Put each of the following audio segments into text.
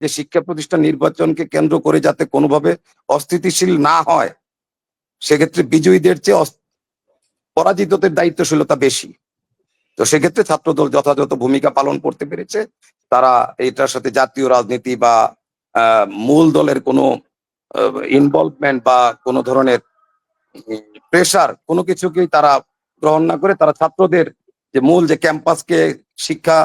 যে শিক্ষা প্রতিষ্ঠান নির্বাচনকে কেন্দ্র করে যাতে কোনোভাবে অস্থিতিশীল না হয়, সেক্ষেত্রে বিজয়ীদের চেয়ে পরাজিতদের দায়িত্বশীলতা বেশি। তো সেক্ষেত্রে ছাত্রদল যথাযথ ভূমিকা পালন করতে পেরেছে। তারা এটার সাথে জাতীয় রাজনীতি বা মূল দলের কোনো ইনভলভমেন্ট বা কোনো ধরনের প্রেশার কোনো কিছুকেই তারা গ্রহণ না করে। তারা ছাত্রদের যে মূল যে ক্যাম্পাসকে শিক্ষা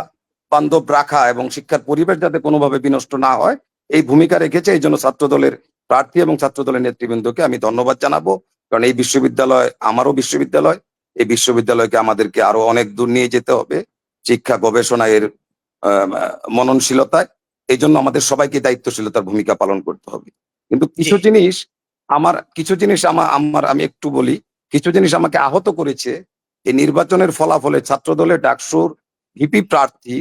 বান্ধব রাখা এবং শিক্ষার পরিবেশ যাতে কোনোভাবে বিনষ্ট না হয় এই ভূমিকা রেখেছে এই জন্য ছাত্র দলের প্রার্থী এবং ছাত্র দলের নেতৃবৃন্দকে আমি ধন্যবাদ জানাব। কারণ এই বিশ্ববিদ্যালয় আমারও বিশ্ববিদ্যালয় এই বিশ্ববিদ্যালয়কে আমাদেরকে আরও অনেক দূর নিয়ে যেতে হবে শিক্ষা গবেষণা এর মননশীলতায়। এই জন্য আমাদের সবাইকে দায়িত্বশীলতার ভূমিকা পালন করতে হবে। কিন্তু কিছু জিনিস আমার কিছু জিনিস আমার আমার আমি একটু বলি কিছু জিনিস আমাকে আহত করেছে এই নির্বাচনের ফলাফলে ছাত্র দলের ডাকসুর ভিপি প্রার্থী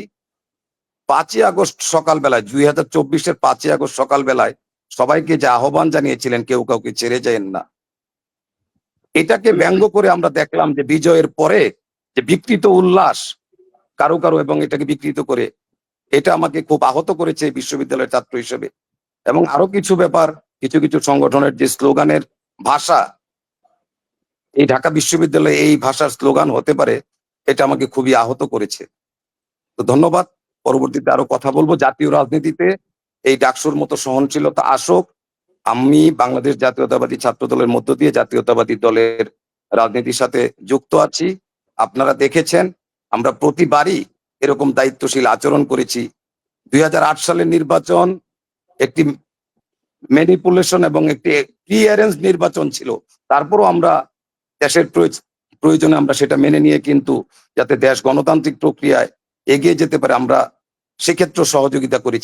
পাঁচই আগস্ট সকালবেলায়, দুই হাজার চব্বিশের পাঁচই আগস্ট সকালবেলায় সবাইকে যে আহ্বান জানিয়েছিলেন, কেউ কাউকে ছেড়ে যায়েন না। এটাকে ব্যঙ্গ করে আমরা দেখলাম যে বিজয়ের পরে যে বিকৃত উল্লাস কারও কারও এবং এটাকে বিকৃত করে, এটা আমাকে খুব আহত করেছে বিশ্ববিদ্যালয়ের ছাত্র হিসেবে। এবং আরও কিছু ব্যাপার, কিছু কিছু সংগঠনের যে স্লোগানের ভাষা, এই ঢাকা বিশ্ববিদ্যালয়ে এই ভাষার স্লোগান হতে পারে, এটা আমাকে খুবই আহত করেছে। তো ধন্যবাদ। পরবর্তীতে আরও কথা বলব। জাতীয় রাজনীতিতে এই ডাকসুর মতো সহনশীলতা আসুক। আমি বাংলাদেশ জাতীয়তাবাদী ছাত্র দলের মধ্য দিয়ে জাতীয়তাবাদী দলের রাজনীতির সাথে যুক্ত আছি। আপনারা দেখেছেন, আমরা প্রতিবারই এরকম দায়িত্বশীল আচরণ করেছি। দুই হাজার আট সালের নির্বাচন একটি ম্যানিপুলেশন এবং একটি ক্লিয়ারেন্স নির্বাচন ছিল। তারপরও আমরা দেশের প্রয়োজ- প্রয়োজনে আমরা সেটা মেনে নিয়ে কিন্তু যাতে দেশ গণতান্ত্রিক প্রক্রিয়ায় এগিয়ে যেতে পারে, আমরা সেক্ষেত্রে সহযোগিতা করেছি।